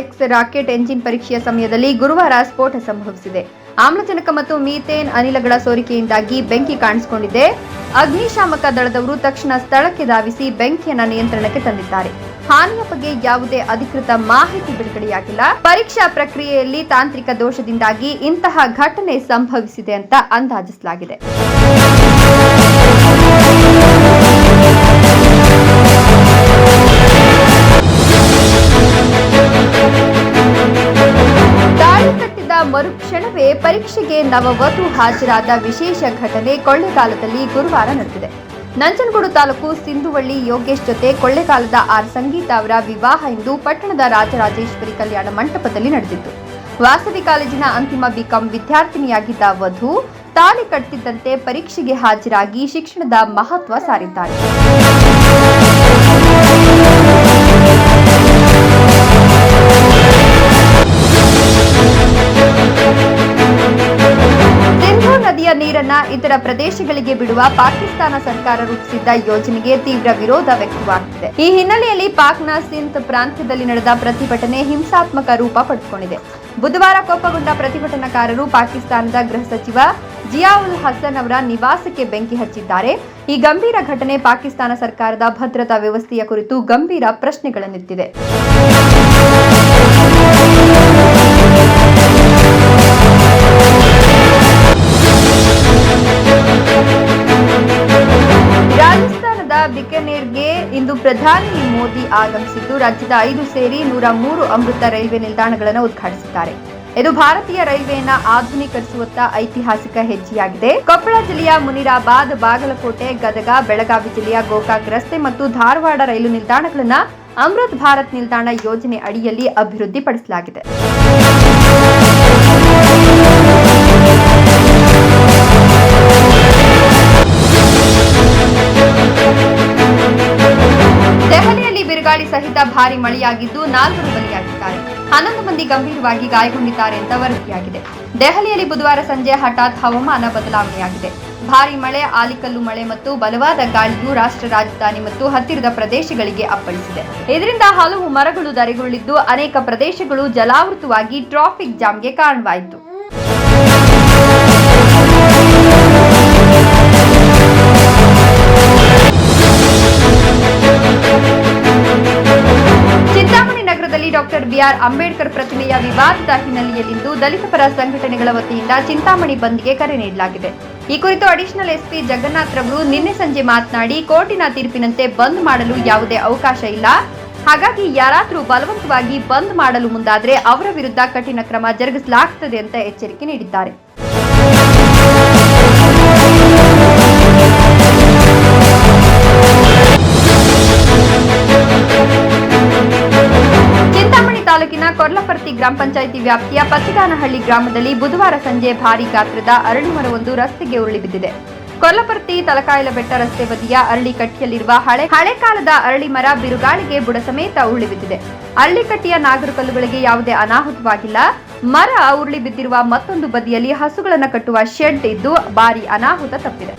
X rocket engine ಪರೀಕ್ಷೆಯ ಸಮಯದಲ್ಲಿ ಗುರುವಾರ ಸ್ಫೋಟ ಸಂಭವಿಸಿದೆ. ಆಮ್ಲಜನಕ ಮತ್ತು ಮೀಥೇನ್ ಅನಿಲಗಳ ಸೋರಿಕೆಯಿಂದಾಗಿ ಬೆಂಕಿ ಕಾಣಿಸಿಕೊಂಡಿದೆ. ಅಗ್ನಿಶಾಮಕ ದಳದವರು ತಕ್ಷಣ ಸ್ಥಳಕ್ಕೆ ಧಾವಿಸಿ ಬೆಂಕಿಯನ್ನು ನಿಯಂತ್ರಣಕ್ಕೆ ತಂದಿದ್ದಾರೆ. ಹಾನಿಯ ಬಗ್ಗೆ ಯಾವುದೇ ಅಧಿಕೃತ ಮಾಹಿತಿ ಬಿಡುಗಡೆಯಾಗಿಲ್ಲ. ಪರೀಕ್ಷಾ ಪ್ರಕ್ರಿಯೆಯಲ್ಲಿ ತಾಂತ್ರಿಕ ದೋಷದಿಂದಾಗಿ ಇಂತಹ ಘಟನೆ ಸಂಭವಿಸಿದೆ ಅಂತ ಅಂದಾಜಿಸಲಾಗಿದೆ. ಪರೀಕ್ಷೆಗೆ ನವವಧು ಹಾಜರಾದ ವಿಶೇಷ ಘಟನೆ ಕೊಳ್ಳೆಗಾಲದಲ್ಲಿ ಗುರುವಾರ ನಡೆದಿದೆ. ನಂಜನಗೂಡು ತಾಲೂಕು ಸಿಂಧುವಳ್ಳಿ ಯೋಗೇಶ್ ಜೊತೆ ಕೊಳ್ಳೆಗಾಲದ ಆರ್ ಸಂಗೀತ ಅವರ ವಿವಾಹ ಇಂದು ಪಟ್ಟಣದ ರಾಜರಾಜೇಶ್ವರಿ ಕಲ್ಯಾಣ ಮಂಟಪದಲ್ಲಿ ನಡೆದಿತ್ತು. ವಾಸವಿ ಕಾಲೇಜಿನ ಅಂತಿಮ ಬಿಕಾಂ ವಿದ್ಯಾರ್ಥಿನಿಯಾಗಿದ್ದ ವಧು ತಾಳಿ ಕಟ್ಟಿದ್ದಂತೆ ಪರೀಕ್ಷೆಗೆ ಹಾಜರಾಗಿ ಶಿಕ್ಷಣದ ಮಹತ್ವ ಸಾರಿದ್ದಾರೆ. ಇತರ ಪ್ರದೇಶಗಳಿಗೆ ಬಿಡುವ ಪಾಕಿಸ್ತಾನ ಸರ್ಕಾರ ರೂಪಿಸಿದ್ದ ಯೋಜನೆಗೆ ತೀವ್ರ ವಿರೋಧ ವ್ಯಕ್ತವಾಗುತ್ತಿದೆ ಈ ಹಿನ್ನೆಲೆಯಲ್ಲಿ ಪಾಕ್ನ ಸಿಂತ್ ಪ್ರಾಂತ್ಯದಲ್ಲಿ ನಡೆದ ಪ್ರತಿಭಟನೆ ಹಿಂಸಾತ್ಮಕ ರೂಪ ಪಡೆದುಕೊಂಡಿದೆ. ಬುಧವಾರ ಕೋಪಗೊಂಡ ಪ್ರತಿಭಟನಾಕಾರರು ಪಾಕಿಸ್ತಾನದ ಗೃಹ ಸಚಿವ ಜಿಯಾವುಲ್ ಹಸನ್ ಅವರ ನಿವಾಸಕ್ಕೆ ಬೆಂಕಿ ಹಚ್ಚಿದ್ದಾರೆ. ಈ ಗಂಭೀರ ಘಟನೆ ಪಾಕಿಸ್ತಾನ ಸರ್ಕಾರದ ಭದ್ರತಾ ವ್ಯವಸ್ಥೆಯ ಕುರಿತು ಗಂಭೀರ ಪ್ರಶ್ನೆಗಳನ್ನೆತ್ತಿದೆ. ಇಂದು ಪ್ರಧಾನಿ ಮೋದಿ ಆಗಮಿಸಿದ್ದು, ರಾಜ್ಯದ ಐದು ಸೇರಿ ನೂರ ಮೂರು ಅಮೃತ ರೈಲ್ವೆ ನಿಲ್ದಾಣಗಳನ್ನು ಉದ್ಘಾಟಿಸಿದ್ದಾರೆ. ಇದು ಭಾರತೀಯ ರೈಲ್ವೆಯನ್ನ ಆಧುನೀಕರಿಸುವತ್ತ ಐತಿಹಾಸಿಕ ಹೆಜ್ಜೆಯಾಗಿದೆ. ಕೊಪ್ಪಳ ಜಿಲ್ಲೆಯ ಮುನಿರಾಬಾದ್, ಬಾಗಲಕೋಟೆ, ಗದಗ, ಬೆಳಗಾವಿ ಜಿಲ್ಲೆಯ ಗೋಕಾಕ್ ರಸ್ತೆ ಮತ್ತು ಧಾರವಾಡ ರೈಲು ನಿಲ್ದಾಣಗಳನ್ನು ಅಮೃತ್ ಭಾರತ್ ನಿಲ್ದಾಣ ಯೋಜನೆ ಅಡಿಯಲ್ಲಿ ಅಭಿವೃದ್ಧಿಪಡಿಸಲಾಗಿದೆ. ಬಿರುಗಾಳಿ ಸಹಿತ ಭಾರಿ ಮಳೆಯಾಗಿದ್ದು ನಾಲ್ವರು ಬಲಿಯಾಗಿದ್ದಾರೆ. ಹನ್ನೊಂದು ಮಂದಿ ಗಂಭೀರವಾಗಿ ಗಾಯಗೊಂಡಿದ್ದಾರೆ ಅಂತ ವರದಿಯಾಗಿದೆ. ದೆಹಲಿಯಲ್ಲಿ ಬುಧವಾರ ಸಂಜೆ ಹಠಾತ್ ಹವಾಮಾನ ಬದಲಾವಣೆಯಾಗಿದೆ. ಭಾರಿ ಮಳೆ, ಆಲಿಕಲ್ಲು ಮಳೆ ಮತ್ತು ಬಲವಾದ ಗಾಳಿಯು ರಾಷ್ಟ್ರ ರಾಜಧಾನಿ ಮತ್ತು ಹತ್ತಿರದ ಪ್ರದೇಶಗಳಿಗೆ ಅಪ್ಪಳಿಸಿದೆ. ಇದರಿಂದ ಹಲವು ಮರಗಳು ಧರೆಗುರುಳಿದ್ದು ಅನೇಕ ಪ್ರದೇಶಗಳು ಜಲಾವೃತವಾಗಿ ಟ್ರಾಫಿಕ್ ಜಾಮ್ಗೆ ಕಾರಣವಾಯಿತು. ಬಿಆರ್ ಅಂಬೇಡ್ಕರ್ ಪ್ರತಿಮೆಯ ವಿವಾದದ ಹಿನ್ನೆಲೆಯಲ್ಲಿಂದು ದಲಿತ ಪರ ಸಂಘಟನೆಗಳ ವತಿಯಿಂದ ಚಿಂತಾಮಣಿ ಬಂದ್ಗೆ ಕರೆ ನೀಡಲಾಗಿದೆ. ಈ ಕುರಿತು ಅಡಿಷನಲ್ ಎಸ್ಪಿ ಜಗನ್ನಾಥ್ ರವರು ನಿನ್ನೆ ಸಂಜೆ ಮಾತನಾಡಿ, ಕೋರ್ಟಿನ ತೀರ್ಪಿನಂತೆ ಬಂದ್ ಮಾಡಲು ಯಾವುದೇ ಅವಕಾಶ ಇಲ್ಲ. ಹಾಗಾಗಿ ಯಾರಾದರೂ ಬಲವಂತವಾಗಿ ಬಂದ್ ಮಾಡಲು ಮುಂದಾದರೆ ಅವರ ವಿರುದ್ಧ ಕಠಿಣ ಕ್ರಮ ಜರುಗಿಸಲಾಗುತ್ತದೆ ಅಂತ ಎಚ್ಚರಿಕೆ ನೀಡಿದ್ದಾರೆ. ತಾಲೂಕಿನ ಕೊರ್ಲಪರ್ತಿ ಗ್ರಾಮ ಪಂಚಾಯಿತಿ ವ್ಯಾಪ್ತಿಯ ಪತ್ತಿಗಾನಹಳ್ಳಿ ಗ್ರಾಮದಲ್ಲಿ ಬುಧವಾರ ಸಂಜೆ ಭಾರಿ ಗಾತ್ರದ ಅರಳಿ ಮರವೊಂದು ರಸ್ತೆಗೆ ಉರುಳಿ ಬಿದ್ದಿದೆ. ಕೊಲ್ಲಪರ್ತಿ ತಲಕಾಯಲ ಬೆಟ್ಟ ರಸ್ತೆ ಬದಿಯ ಅರಳಿ ಕಟ್ಟಿಯಲ್ಲಿರುವ ಹಳೆ ಹಳೆ ಕಾಲದ ಅರಳಿ ಮರ ಬಿರುಗಾಳಿಗೆ ಬುಡ ಸಮೇತ ಉರುಳಿ ಬಿದ್ದಿದೆ. ಅರಳಿ ಕಟ್ಟಿಯ ಯಾವುದೇ ಅನಾಹುತವಾಗಿಲ್ಲ. ಮರ ಉರುಳಿ ಬಿದ್ದಿರುವ ಮತ್ತೊಂದು ಬದಿಯಲ್ಲಿ ಹಸುಗಳನ್ನು ಕಟ್ಟುವ ಶೆಡ್ ಇದ್ದು ಭಾರಿ ಅನಾಹುತ ತಪ್ಪಿದೆ.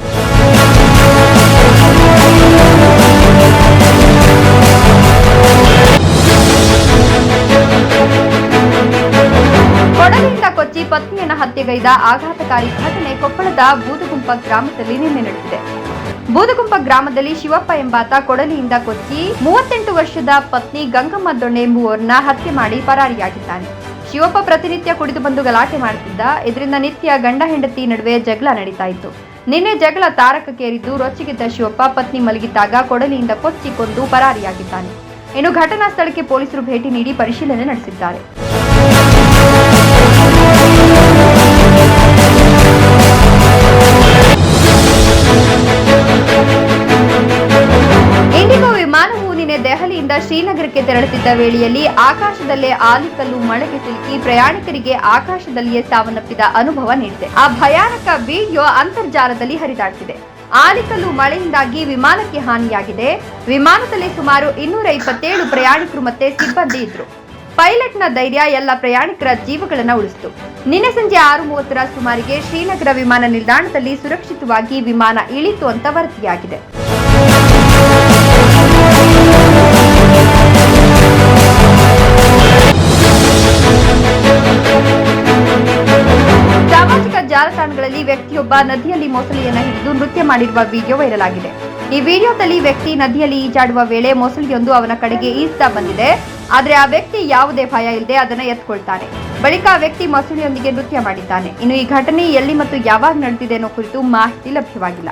ಪತ್ನಿಯನ್ನ ಆಘಾತಕಾರಿ ಘಟನೆ ಕೊಪ್ಪಳದ ಬೂದಗುಂಪ ಗ್ರಾಮದಲ್ಲಿ ನಿನ್ನೆ ನಡೆದಿದೆ. ಬೂದಗುಂಪ ಗ್ರಾಮದಲ್ಲಿ ಶಿವಪ್ಪ ಎಂಬಾತ ಕೊಡಲಿಯಿಂದ ಕೊಚ್ಚಿ ಮೂವತ್ತೆಂಟು ವರ್ಷದ ಪತ್ನಿ ಗಂಗಮ್ಮ ದೊಣ್ಣೆ ಎಂಬುವರನ್ನ ಹತ್ಯೆ ಮಾಡಿ ಪರಾರಿಯಾಗಿದ್ದಾನೆ. ಶಿವಪ್ಪ ಪ್ರತಿನಿತ್ಯ ಕುಡಿದು ಬಂದು ಗಲಾಟೆ ಮಾಡುತ್ತಿದ್ದ, ಇದರಿಂದ ನಿತ್ಯ ಗಂಡ ಹೆಂಡತಿ ನಡುವೆ ಜಗಳ ನಡೀತಾ ಇತ್ತು. ನಿನ್ನೆ ಜಗಳ ತಾರಕಕ್ಕೇರಿದ್ದು ರೊಚ್ಚಿಗಿದ್ದ ಶಿವಪ್ಪ ಪತ್ನಿ ಮಲಗಿದ್ದಾಗ ಕೊಡಲಿಯಿಂದ ಕೊಚ್ಚಿ ಕೊಂದು ಪರಾರಿಯಾಗಿದ್ದಾನೆ. ಇನ್ನು ಘಟನಾ ಸ್ಥಳಕ್ಕೆ ಪೊಲೀಸರು ಭೇಟಿ ನೀಡಿ ಪರಿಶೀಲನೆ ನಡೆಸಿದ್ದಾರೆ. ದೆಹಲಿಯಿಂದ ಶ್ರೀನಗರಕ್ಕೆ ತೆರಳುತ್ತಿದ್ದ ವೇಳೆಯಲ್ಲಿ ಆಕಾಶದಲ್ಲೇ ಆಲಿಕಲ್ಲು ಮಳೆಗೆ ಸಿಲುಕಿ ಪ್ರಯಾಣಿಕರಿಗೆ ಆಕಾಶದಲ್ಲಿಯೇ ಸಾವನ್ನಪ್ಪಿದ ಅನುಭವ ನೀಡಿದೆ. ಆ ಭಯಾನಕ ವಿಡಿಯೋ ಅಂತರ್ಜಾಲದಲ್ಲಿ ಹರಿದಾಡ್ತಿದೆ. ಆಲಿಕಲ್ಲು ಮಳೆಯಿಂದಾಗಿ ವಿಮಾನಕ್ಕೆ ಹಾನಿಯಾಗಿದೆ. ವಿಮಾನದಲ್ಲಿ ಸುಮಾರು ಇನ್ನೂರ ಇಪ್ಪತ್ತೇಳು ಪ್ರಯಾಣಿಕರು ಮತ್ತೆ ಸಿಬ್ಬಂದಿ ಇದ್ರು. ಪೈಲಟ್ನ ಧೈರ್ಯ ಎಲ್ಲ ಪ್ರಯಾಣಿಕರ ಜೀವಗಳನ್ನು ಉಳಿಸಿತು. ನಿನ್ನೆ ಸಂಜೆ ಆರು ಮೂವತ್ತರ ಸುಮಾರಿಗೆ ಶ್ರೀನಗರ ವಿಮಾನ ನಿಲ್ದಾಣದಲ್ಲಿ ಸುರಕ್ಷಿತವಾಗಿ ವಿಮಾನ ಇಳಿತು ಅಂತ ವರದಿಯಾಗಿದೆ. ನದಿಯಲ್ಲಿ ಮೊಸಳೆಯನ್ನು ಹಿಡಿದು ನೃತ್ಯ ಮಾಡಿರುವ ವಿಡಿಯೋ ವೈರಲ್ ಆಗಿದೆ ಈ ವಿಡಿಯೋದಲ್ಲಿ ವ್ಯಕ್ತಿ ನದಿಯಲ್ಲಿ ಈಜಾಡುವ ವೇಳೆ ಮೊಸಳೆಯೊಂದು ಅವನ ಕಡೆಗೆ ಈಜ್ತಾ ಬಂದಿದೆ. ಆದರೆ ಆ ವ್ಯಕ್ತಿ ಯಾವುದೇ ಭಯ ಇಲ್ಲದೆ ಅದನ್ನು ಎತ್ಕೊಳ್ತಾನೆ. ಬಳಿಕ ಆ ವ್ಯಕ್ತಿ ಮೊಸಳೆಯೊಂದಿಗೆ ನೃತ್ಯ ಮಾಡಿದ್ದಾನೆ. ಇನ್ನು ಈ ಘಟನೆ ಎಲ್ಲಿ ಮತ್ತು ಯಾವಾಗ ನಡೆದಿದೆ ಅನ್ನೋ ಕುರಿತು ಮಾಹಿತಿ ಲಭ್ಯವಾಗಿಲ್ಲ.